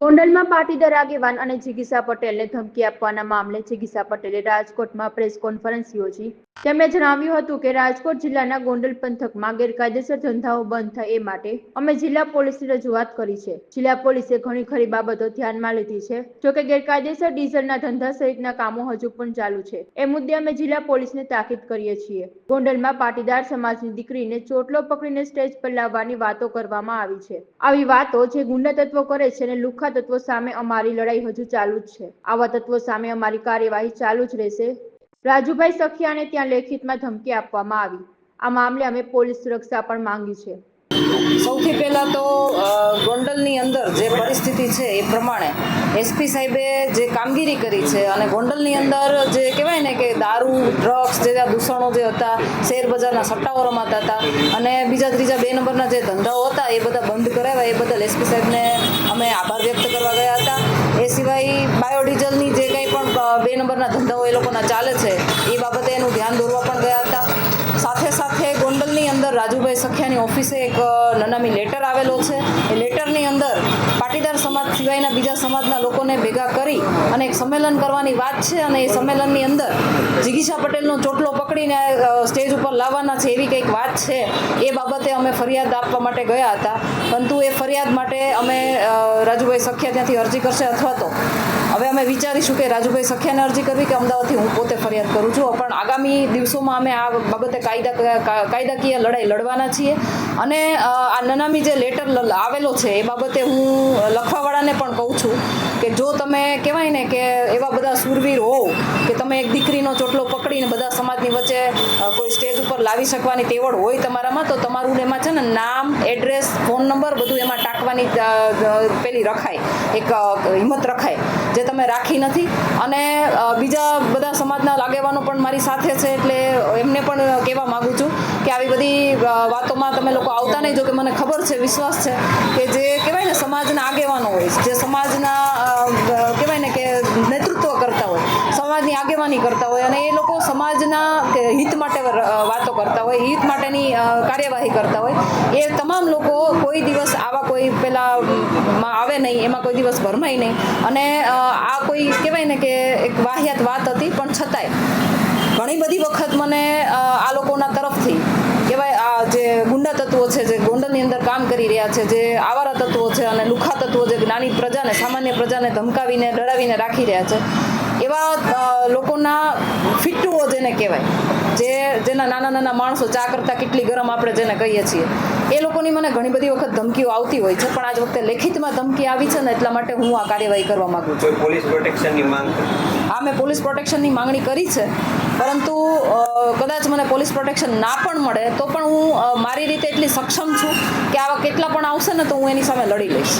ગોંડલમાં પાટીદાર આગેવાન અને જિગીસા પટેલને ધમકી આપવાના મામલે જિગીસા પટેલે રાજકોટમાં પ્રેસ કોન્ફરન્સ યોજી. તેમણે જણાવ્યું હતું કે રાજકોટ જિલ્લાના ગોંડલ પંથકમાં ગેરકાયદેસર ધંધાઓ બંધ થાય એ માટે અમે જિલ્લા પોલીસની રજૂઆત કરી છે. જિલ્લા પોલીસે ઘણી ખરી બાબતો ધ્યાનમાં લીધી છે. જોકે ગેરકાયદેસર ડીઝલના ધંધા સહિતના કામો હજુ પણ ચાલુ છે. એ મુદ્દે અમે જિલ્લા પોલીસને તાકીદ કરીએ છીએ. ગોંડલમાં પાટીદાર સમાજની દીકરીને ચોટલો પકડીને સ્ટેજ પર લાવવાની વાતો કરવામાં આવી છે. આવી વાતો જે ગુંડા તત્વો કરે છે અને લુખ્ખા તત્વો સામે અમારી લડાઈ હજુ ચાલુ જ છે. આવા તત્વો સામે અમારી કાર્યવાહી ચાલુ જ રહેશે. રાજુભાઈ સખિયાને ત્યાં લેખિતમાં ધમકી આપવામાં આવી. આ મામલે અમે પોલીસ સુરક્ષા પણ માંગી છે. સૌથી પહેલાં તો ગોંડલની અંદર જે પરિસ્થિતિ છે એ પ્રમાણે એસપી સાહેબે જે કામગીરી કરી છે અને ગોંડલની અંદર જે કહેવાય ને કે દારૂ, ડ્રગ્સ જેવા દૂષણો જે હતા શેર બજારના રમાતા હતા અને બીજા ત્રીજા બે નંબરના જે ધંધાઓ હતા એ બધા બંધ કરાવ્યા. એ બદલ એસપી સાહેબને અમે આભાર વ્યક્ત કરવા ગયા હતા. એ સિવાય બાયોડીઝલની જે કંઈ પણ બે નંબરના ધંધાઓ એ લોકોના ચાલે છે ઓફિસે એક નનામી લેટર આવેલો છે. એ લેટરની અંદર પાટીદાર સમાજ સિવાયના બીજા સમાજના લોકોને ભેગા કરી અને એક સંમેલન કરવાની વાત છે અને એ સંમેલનની અંદર જિગીશા પટેલનો ચોટલો પકડીને સ્ટેજ ઉપર લાવવાના છે એવી કંઈક વાત છે. એ બાબતે અમે ફરિયાદ આપવા માટે ગયા હતા. પરંતુ એ ફરિયાદ માટે અમે રાજુભાઈ સખિયા ત્યાંથી અરજી કરશે અથવા તો હવે અમે વિચારીશું કે રાજુભાઈ સખ્યાને અરજી કરવી કે અમદાવાદથી હું પોતે ફરિયાદ કરું છું. પણ આગામી દિવસોમાં અમે આ બાબતે કાયદા કાયદાકીય લડાઈ લડવાના છીએ. અને આ નનામી જે લેટર આવેલો છે, એ બાબતે હું લખવાવાળાને પણ કહું છું કે જો તમે કહેવાય ને કે એવા બધા સુરવીર હોવ કે તમે એક દીકરીનો ચોટલો પકડીને બધા સમાજની વચ્ચે કોઈ સ્ટેજ ઉપર લાવી શકવાની તેવડ હોય તમારામાં, તો તમારું એમાં છે ને નામ, એડ્રેસ, ફોન નંબર બધું એમાં ટાંકવાની પેલી રખાય. એક હિંમત રખાય. જે તમે રાખી નથી. અને બીજા બધા સમાજના આગેવાનો પણ મારી સાથે છે એટલે એમને પણ કહેવા માગું છું કે આવી બધી વાતોમાં તમે લોકો આવતા નહીં. જો કે મને ખબર છે, વિશ્વાસ છે કે જે કહેવાય ને સમાજના આગેવાનો હોય, જે સમાજના કહેવાય ને કે નેતૃત્વ કરતા હોય, સમાજની આગેવાની કરતા હોય અને એ લોકો સમાજના હિત માટે વાતો કરતા હોય, હિત માટેની કાર્યવાહી કરતા હોય, એ તમામ લોકો કોઈ દિવસ કોઈ પેલા આવે નહીં, એમાં કોઈ દિવસ ભરમાય નહીં. અને આ કોઈ કહેવાય ને કે એક વાહિયાત વાત હતી, પણ છતાંય. ઘણી બધી વખત મને આ લોકોના તરફથી કહેવાય, આ જે ગુંડા તત્વો છે, જે ગોંડલની અંદર કામ કરી રહ્યા છે, જે આવારા તત્વો છે અને લુખા તત્વો જે જ્ઞાની પ્રજાને, સામાન્ય પ્રજાને ધમકાવીને, ડરાવીને રાખી રહ્યા છે, એવા લોકોના ફિટ્ટુઓ જેને કહેવાય. જે જેના નાના નાના માણસો ચા કરતાં કેટલી ગરમ આપણે જેને કહીએ છીએ. એ લોકોની મને ઘણી બધી વખત ધમકીઓ આવતી હોય છે પણ આજ વખતે લેખિતમાં ધમકી આવી છે ને એટલા માટે હું આ કાર્યવાહી કરવા માંગુ છું. પોલીસ પ્રોટેક્શનની માંગ હા મેં પોલીસ પ્રોટેક્શનની માંગણી કરી છે પરંતુ કદાચ મને પોલીસ પ્રોટેક્શન ના પણ મળે તો પણ હું મારી રીતે એટલી સક્ષમ છું કે આવા કેટલા પણ આવશે ને તો હું એની સામે લડી લઈશ.